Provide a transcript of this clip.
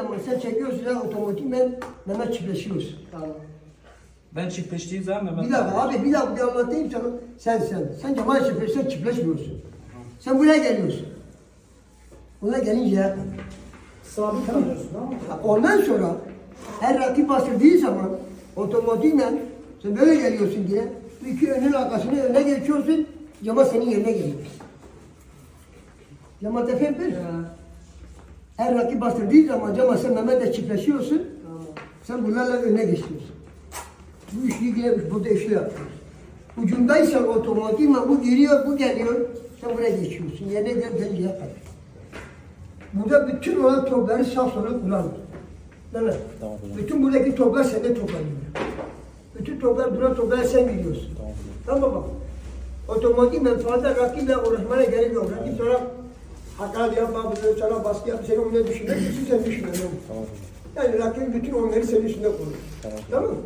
Ama sen çekiyorsun ya otomatikmen Mehmet çiftleşiyorsun. Tamam. Ben çiftleştiği zaman Mehmet Bir dakika abi bir dakika bir anlatayım sana. Sen sen. Sen Cemal çiftleşsen çiftleşmiyorsun. Sen buraya geliyorsun. Buraya gelince. Sabit kalıyorsun tamam mı? Ondan sonra her rakip bastırdığı zaman otomatikmen sen böyle geliyorsun diye bu iki önün arkasını öne geçiyorsun. Cemal senin yerine geliyor. Cemal efendim bir. Her rakip bastırdığı zaman Cemal sen Mehmet'le çiftleşiyorsun. Tamam. Sen bunlarla öne geçiyorsun. Bu üçlüyü yine burada üçlü yapıyoruz. Ucundaysan otomatikman bu giriyor, bu geliyor. Sen buraya geçiyorsun. Yerine gel kadar. Burada bütün olan topları sağ sola kullan. Değil mi? Tamam hocam. Bütün buradaki toplar sende toplanıyor. Bütün toplar duran toplara sen gidiyorsun. Tamam hocam. Tamam bak. Otomatikman fazla rakiple uğraşmana gerek yok. Rakip sana hakaret yapma, bunu sana baskı yapma, seni onları düşünmek için sen düşünmüyorsun. Tamam. Yani rakibin bütün onları senin üstünde kurur. Tamam. Tamam mı?